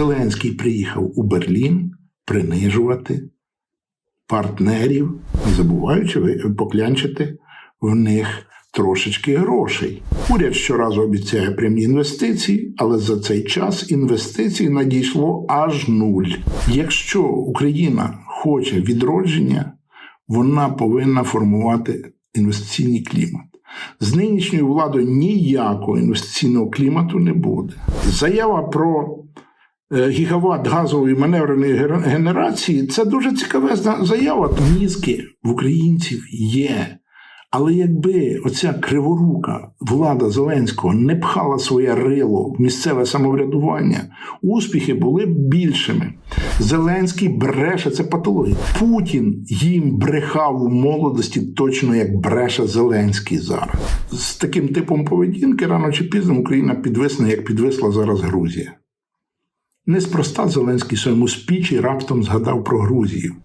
Зеленський приїхав у Берлін принижувати партнерів, не забуваючи поклянчити в них трошечки грошей. Уряд щоразу обіцяє прямі інвестиції, але за цей час інвестицій надійшло аж нуль. Якщо Україна хоче відродження, вона повинна формувати інвестиційний клімат. З нинішньою владою ніякого інвестиційного клімату не буде. Заява про гігават газової маневреної генерації це дуже цікава заява. Мізки в українців є. Але якби оця криворука влада Зеленського не пхала своє рило в місцеве самоврядування, успіхи були б більшими. Зеленський бреше це патологія. Путін їм брехав у молодості, точно як бреше Зеленський зараз. З таким типом поведінки рано чи пізно Україна підвисне, як підвисла зараз Грузія. Неспроста Зеленський своєму спічі раптом згадав про Грузію.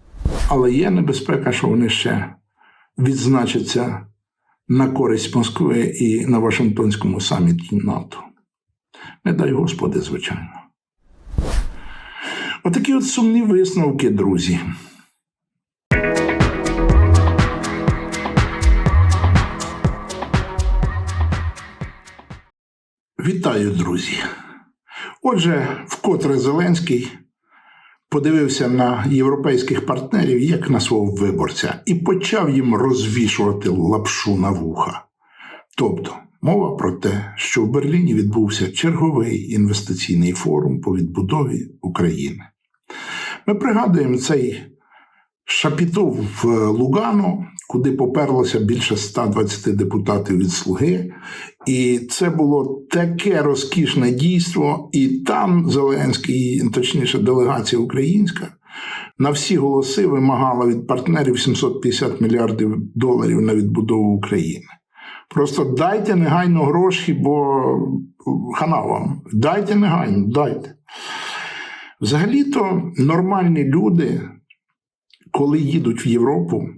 Але є небезпека, що вони ще відзначаться на користь Москви і на Вашингтонському саміті НАТО. Не дай Господи, звичайно. Отакі от сумні висновки, друзі. Вітаю, друзі. Отже, вкотре Зеленський подивився на європейських партнерів як на свого виборця і почав їм розвішувати лапшу на вуха. Тобто, мова про те, що в Берліні відбувся черговий інвестиційний форум по відбудові України. Ми пригадуємо цей шапіто в Лугано, куди поперлося більше 120 депутатів від Слуги. І це було таке розкішне дійство, і там Зеленський, точніше, делегація українська, на всі голоси вимагала від партнерів 750 мільярдів доларів на відбудову України. Просто дайте негайно гроші, бо хана вам. Дайте негайно, дайте. Взагалі-то нормальні люди, коли їдуть в Європу,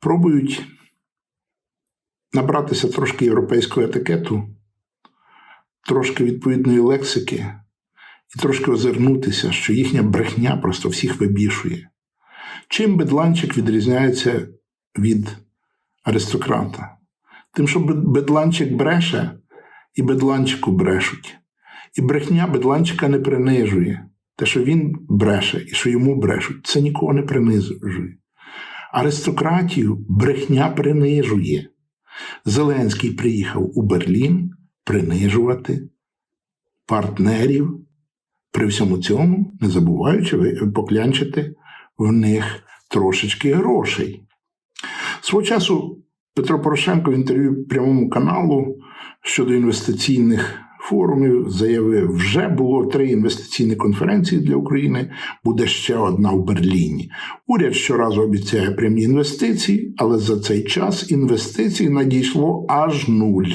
пробують набратися трошки європейського етикету, трошки відповідної лексики і трошки озирнутися, що їхня брехня просто всіх вибішує. Чим бедланчик відрізняється від аристократа? Тим, що бедланчик бреше, і бедланчику брешуть. І брехня бедланчика не принижує. Те, що він бреше і що йому брешуть, це нікого не принижує. Аристократію брехня принижує. Зеленський приїхав у Берлін принижувати партнерів, при всьому цьому, не забуваючи поклянчити в них трошечки грошей. Свого часу Петро Порошенко в інтерв'ю прямому каналу щодо інвестиційних форумів заявив, вже було три інвестиційні конференції для України, буде ще одна в Берліні. Уряд щоразу обіцяє прямі інвестиції, але за цей час інвестицій надійшло аж нуль.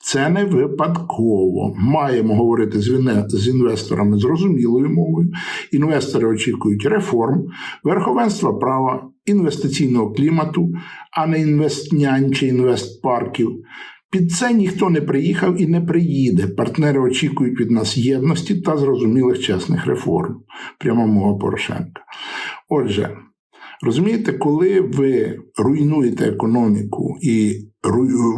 Це не випадково. Маємо говорити з інвесторами зрозумілою мовою. Інвестори очікують реформ, верховенства права, інвестиційного клімату, а не інвестнянь чи інвестпарків. Під це ніхто не приїхав і не приїде. Партнери очікують від нас єдності та зрозумілих чесних реформ. Прямо мова Порошенка. Отже, розумієте, коли ви руйнуєте економіку і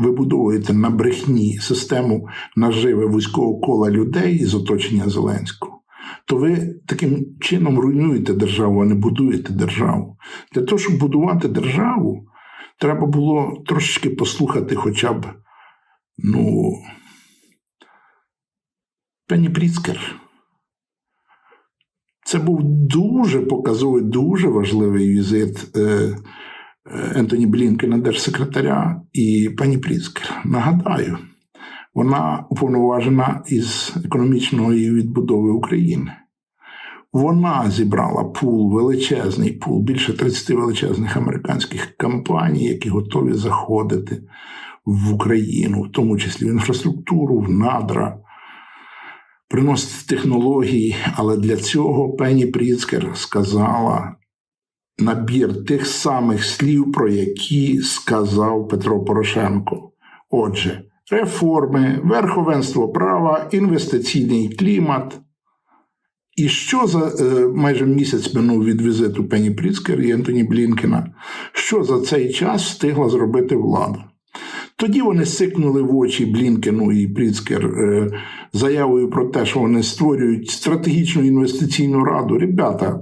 вибудовуєте на брехні систему наживи вузького кола людей із оточення Зеленського, то ви таким чином руйнуєте державу, а не будуєте державу. Для того, щоб будувати державу, треба було трошечки послухати хоча б, ну, Пенні Пріцкер. Це був дуже показовий, дуже важливий візит е, е, Ентоні Блінкена, держсекретаря, і пані Пріцкер. Нагадаю, вона уповноважена із економічної відбудови України. Вона зібрала пул, величезний пул, більше 30 величезних американських компаній, які готові заходити в Україну, в тому числі в інфраструктуру, в надра, приносити технології. Але для цього Пенні Пріцкер сказала набір тих самих слів, про які сказав Петро Порошенко. Отже, реформи, верховенство права, інвестиційний клімат І що за е, майже місяць минув від візиту Пені Пріцкер і Ентоні Блінкена, що за цей час встигла зробити влада? Тоді вони сикнули в очі Блінкену і Пріцкер е, заявою про те, що вони створюють стратегічну інвестиційну раду. Ребята,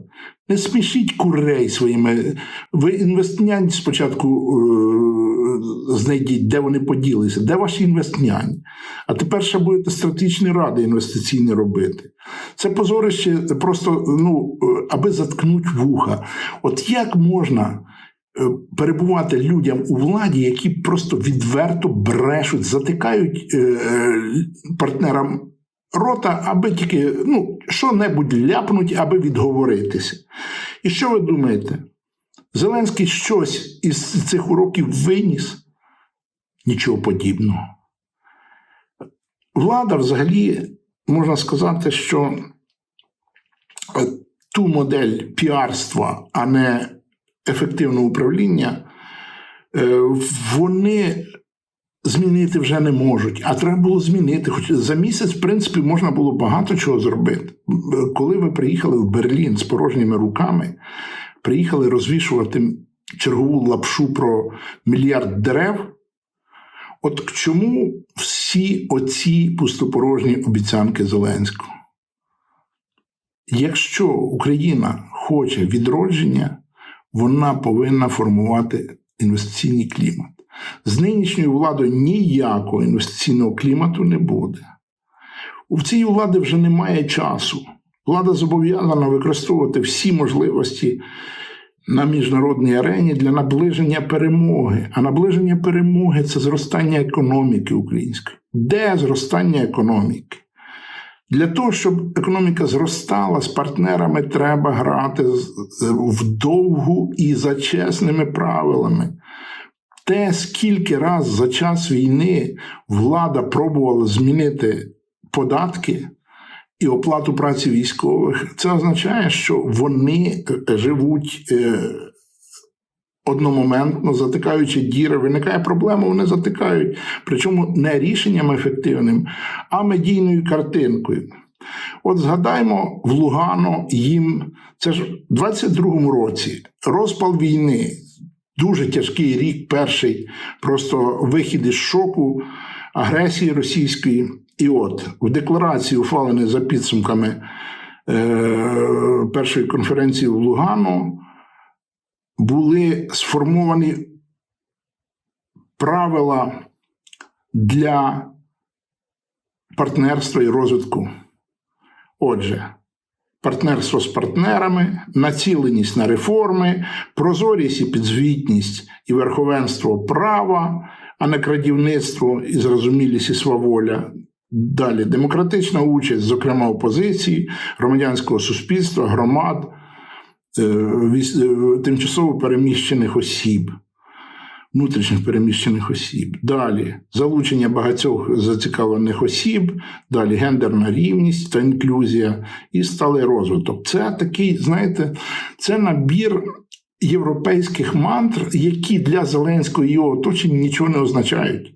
не смішіть курей своїми. Ви інвестнянь спочатку е, знайдіть, де вони поділися, де ваші інвестнянь. А тепер ще будете стратегічні ради інвестиційні робити. Це позорище просто, ну, е, аби заткнуть вуха. От як можна перебувати людям у владі, які просто відверто брешуть, затикають е, е, партнерам рота, аби тільки ну, що-небудь ляпнуть, аби відговоритися. І що ви думаєте? Зеленський щось із цих уроків виніс? Нічого подібного. Влада взагалі можна сказати, що е, ту модель піарства, а не ефективного управління, е, вони змінити вже не можуть. А треба було змінити. Хоч за місяць, в принципі, можна було багато чого зробити. Коли ви приїхали в Берлін з порожніми руками, приїхали розвішувати чергову лапшу про мільярд дерев. От чому всі оці пустопорожні обіцянки Зеленського? Якщо Україна хоче відродження, вона повинна формувати інвестиційний клімат. З нинішньою владою ніякого інвестиційного клімату не буде. У цієї влади вже немає часу. Влада зобов'язана використовувати всі можливості на міжнародній арені для наближення перемоги. А наближення перемоги це зростання економіки української. Де зростання економіки? Для того, щоб економіка зростала з партнерами, треба грати вдовгу і за чесними правилами. Те, скільки раз за час війни влада пробувала змінити податки і оплату праці військових, це означає, що вони живуть е, одномоментно, затикаючи діри. Виникає проблема, вони затикають. Причому не рішенням ефективним, а медійною картинкою. От згадаймо в Лугано їм, це ж в 22-му році розпал війни. Дуже тяжкий рік, перший, просто вихід із шоку, агресії російської. І от в декларації, ухваленій за підсумками е, першої конференції в Лугану, були сформовані правила для партнерства і розвитку. Отже, партнерство з партнерами, націленість на реформи, прозорість і підзвітність і верховенство права, а не крадівництво і зрозумілість і сваволя. Далі демократична участь, зокрема опозиції, громадянського суспільства, громад, тимчасово переміщених осіб, внутрішніх переміщених осіб. Далі залучення багатьох зацікавлених осіб, далі гендерна рівність та інклюзія і сталий розвиток. Це такий, знаєте, це набір. Європейських мантр, які для Зеленського і його оточення нічого не означають.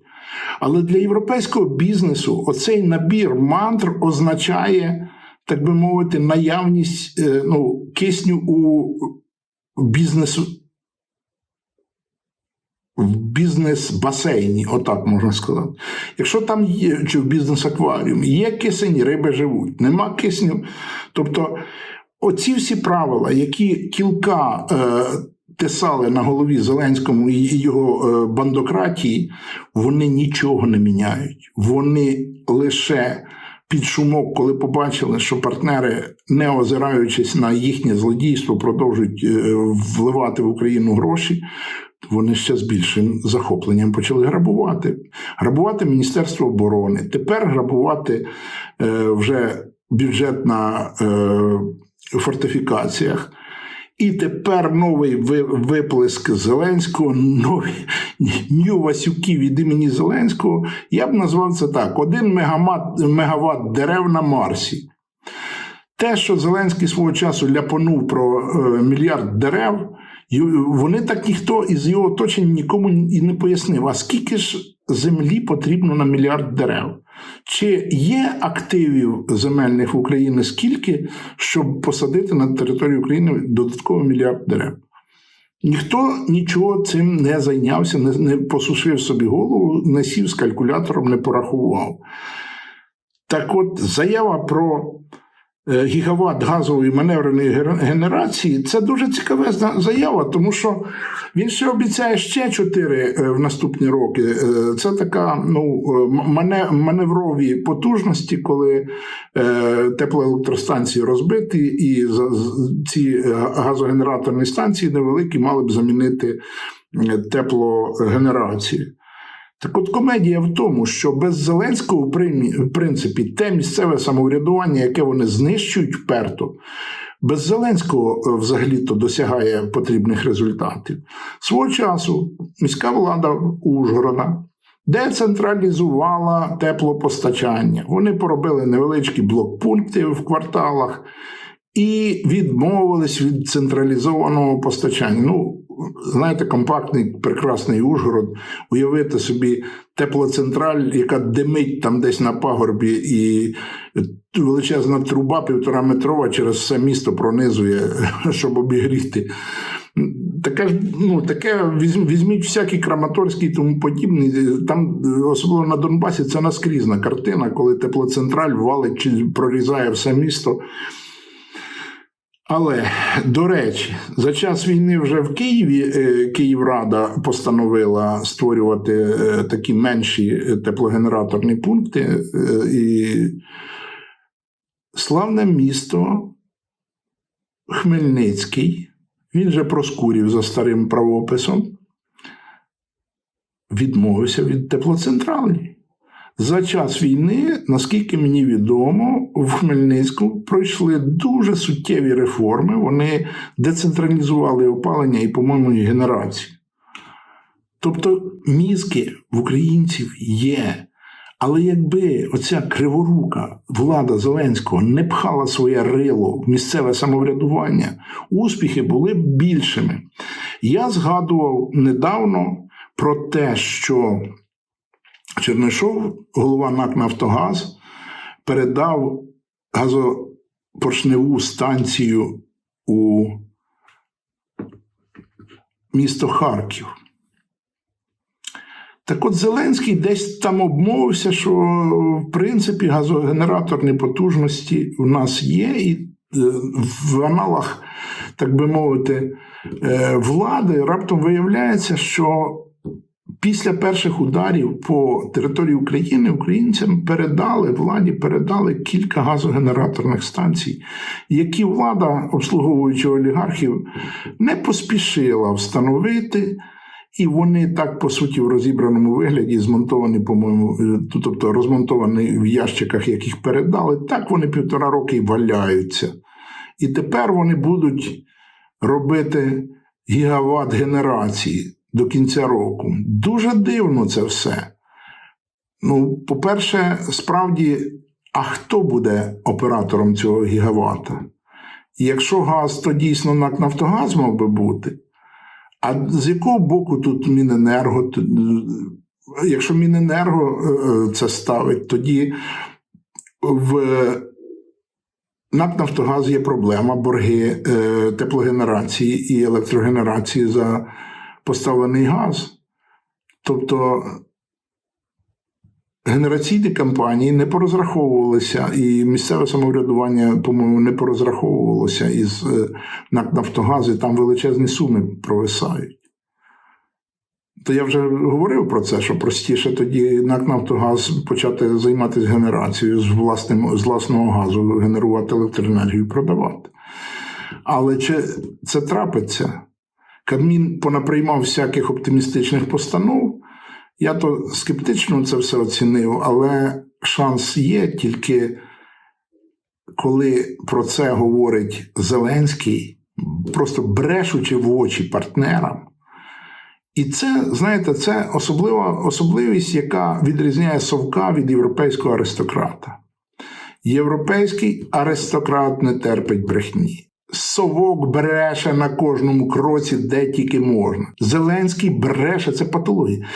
Але для європейського бізнесу оцей набір мантр означає, так би мовити, наявність е, ну, кисню у бізнесу. В бізнес-басейні, отак можна сказати. Якщо там є, чи в бізнес-акваріумі, є кисень, риби живуть, нема кисню. Тобто, оці всі правила, які кілка е, тисали на голові Зеленському і його е, бандократії, вони нічого не міняють. Вони лише під шумок, коли побачили, що партнери, не озираючись на їхнє злодійство, продовжують е, вливати в Україну гроші. Вони ще з більшим захопленням почали грабувати. Грабувати Міністерство оборони, тепер грабувати е, вже бюджет на е, фортифікаціях. І тепер новий виплеск Зеленського, нові нью Васюків від імені Зеленського. Я б назвав це так: один мегаватт, мегаватт дерев на Марсі. Те, що Зеленський свого часу ляпонув про е, мільярд дерев, Вони так ніхто із його оточення нікому і не пояснив, а скільки ж землі потрібно на мільярд дерев? Чи є активів земельних в Україні скільки, щоб посадити на території України додатково мільярд дерев? Ніхто нічого цим не зайнявся, не, не посушив собі голову, не сів з калькулятором, не порахував. Так от, заява про гігават газової маневреної ге- генерації це дуже цікава заява, тому що він ще обіцяє ще чотири е, в наступні роки. Е, Це така ну, е, маневрові потужності, коли е, теплоелектростанції розбиті, і ці е, газогенераторні станції невеликі мали б замінити е, теплогенерацію. Так от комедія в тому, що без Зеленського, в принципі, те місцеве самоврядування, яке вони знищують вперто, без Зеленського е, взагалі-то досягає потрібних результатів. Свого часу міська влада Ужгорода децентралізувала теплопостачання. Вони поробили невеличкі блокпункти в кварталах і відмовились від централізованого постачання. Ну, знаєте, компактний, прекрасний Ужгород, уявити собі теплоцентраль, яка димить там десь на пагорбі, і величезна труба півтора метрова через все місто пронизує, щоб обігріти. Таке ж, ну, таке візьміть всякий Краматорський і тому подібний. Там, особливо на Донбасі, це наскрізна картина, коли теплоцентраль валить чи прорізає все місто. Але до речі, за час війни вже в Києві е, Київрада постановила створювати е, такі менші е, теплогенераторні пункти. І славне місто Хмельницький, він же проскурів за старим правописом, відмовився від теплоцентралі. За час війни, наскільки мені відомо, в Хмельницьку пройшли дуже суттєві реформи. Вони децентралізували опалення і, по-моєму, і генерацію. Тобто мізки в українців є. Але якби оця криворука влада Зеленського не пхала своє рило в місцеве самоврядування, успіхи були б більшими. Я згадував недавно про те, що Чернишов, голова НАК Нафтогаз, передав газопоршневу станцію у місто Харків. Так от Зеленський десь там обмовився, що в принципі газогенераторні потужності у нас є, і е, в аналах, так би мовити, е, влади раптом виявляється, що після перших ударів по території України українцям передали владі передали кілька газогенераторних станцій, які влада, обслуговуючи олігархів, не поспішила встановити. І вони так, по суті, в розібраному вигляді змонтовані, по-моєму, е, тобто розмонтовані в ящиках, яких передали, так вони півтора роки валяються. І тепер вони будуть робити гігават генерації до кінця року. Дуже дивно це все. Ну, по-перше, справді, а хто буде оператором цього гігавата? Якщо газ, то дійсно НАК Нафтогаз мав би бути. А з якого боку тут Міненерго? Якщо Міненерго е, це ставить, тоді в НАК Нафтогаз є проблема, борги е, теплогенерації і електрогенерації за поставлений газ. Тобто генераційні компанії не порозраховувалися, і місцеве самоврядування, по-моєму, не порозраховувалося із е, НАК і там величезні суми провисають. То я вже говорив про це, що простіше тоді НАК Нафтогаз почати займатися генерацією з, власним, з власного газу, генерувати електроенергію, продавати. Але чи це трапиться? Кабмін понаприймав всяких оптимістичних постанов. Я то скептично це все оцінив, але шанс є тільки коли про це говорить Зеленський, просто брешучи в очі партнерам. І це, знаєте, це особлива особливість, яка відрізняє совка від європейського аристократа. Європейський аристократ не терпить брехні. Совок бреше на кожному кроці, де тільки можна. Зеленський бреше, це патологія.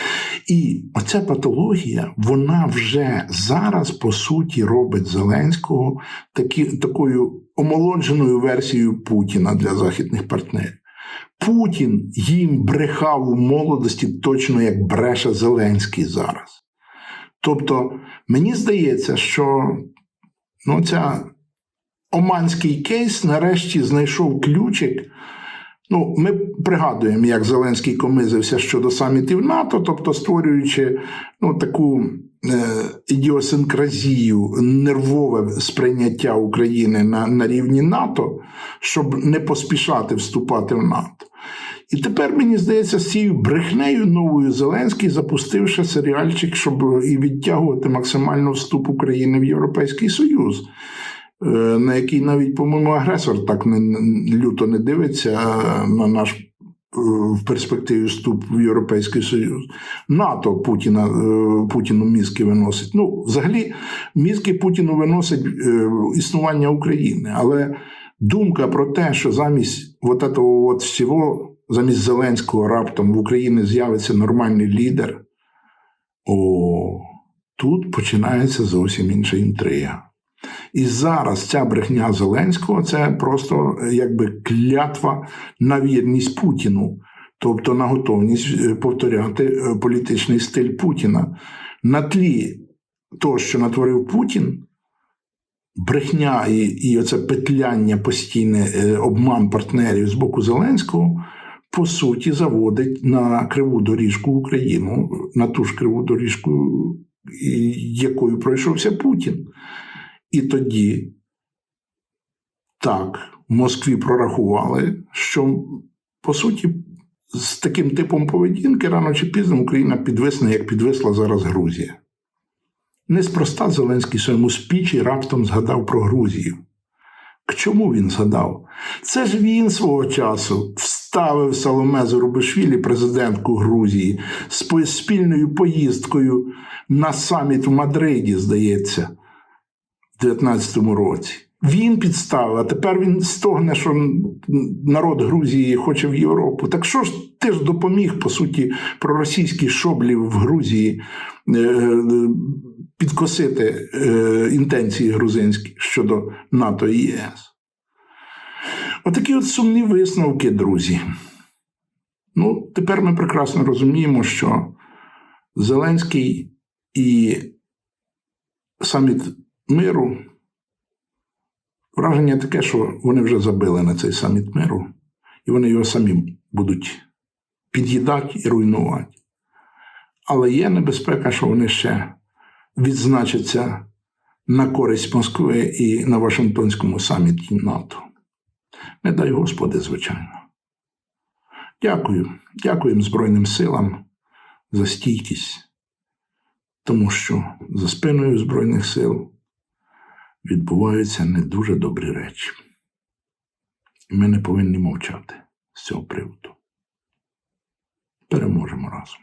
І оця патологія, вона вже зараз, по суті, робить Зеленського такі, такою омолодженою версією Путіна для західних партнерів. Путін їм брехав у молодості точно як бреше Зеленський зараз. Тобто, мені здається, що ну, ця Оманський кейс нарешті знайшов ключик. Ну, ми пригадуємо, як Зеленський комизився щодо самітів НАТО, тобто створюючи ну, таку е, ідіосинкразію, нервове сприйняття України на, на рівні НАТО, щоб не поспішати вступати в НАТО. І тепер мені здається, з цією брехнею новою Зеленський запустив ще серіальчик, щоб і відтягувати максимально вступ України в Європейський Союз. Е, На який навіть, по-моєму, агресор так не, люто не дивиться на наш е, в перспективі вступ в Європейський Союз. НАТО Путіна, е, Путіну мізки виносить. Ну, взагалі, мізки Путіну виносить е, існування України. Але думка про те, що замість от этого от всього, замість Зеленського раптом в Україні з'явиться нормальний лідер. О, тут починається зовсім інша інтрига. І зараз ця брехня Зеленського це просто е, якби клятва на вірність Путіну, тобто на готовність е, повторяти е, політичний стиль Путіна. На тлі того, що натворив Путін, брехня і, і оце петляння постійне обман партнерів з боку Зеленського. По суті, заводить на криву доріжку Україну, на ту ж криву доріжку, якою пройшовся Путін. І тоді так, в Москві прорахували, що по суті з таким типом поведінки рано чи пізно Україна підвисне, як підвисла зараз Грузія. Неспроста Зеленський своєму спічі раптом згадав про Грузію. К чому він згадав? Це ж він свого часу вставив Соломе Зорубишвілі, президентку Грузії, з спільною поїздкою на саміт в Мадриді, здається, в 19-му році. Він підставив, а тепер він стогне, що народ Грузії хоче в Європу. Так що ж ти ж допоміг, по суті, проросійській шоблі в Грузії е, підкосити е, інтенції грузинські щодо НАТО і ЄС? Отакі от сумні висновки, друзі. Ну, тепер ми прекрасно розуміємо, що Зеленський і саміт миру. Враження таке, що вони вже забили на цей саміт миру, і вони його самі будуть під'їдати і руйнувати. Але є небезпека, що вони ще відзначаться на користь Москви і на Вашингтонському саміті НАТО. Не дай Господи, звичайно. Дякую. Дякуємо Збройним силам за стійкість, тому що за спиною Збройних сил відбуваються не дуже добрі речі. І ми не повинні мовчати з цього приводу. Переможемо разом.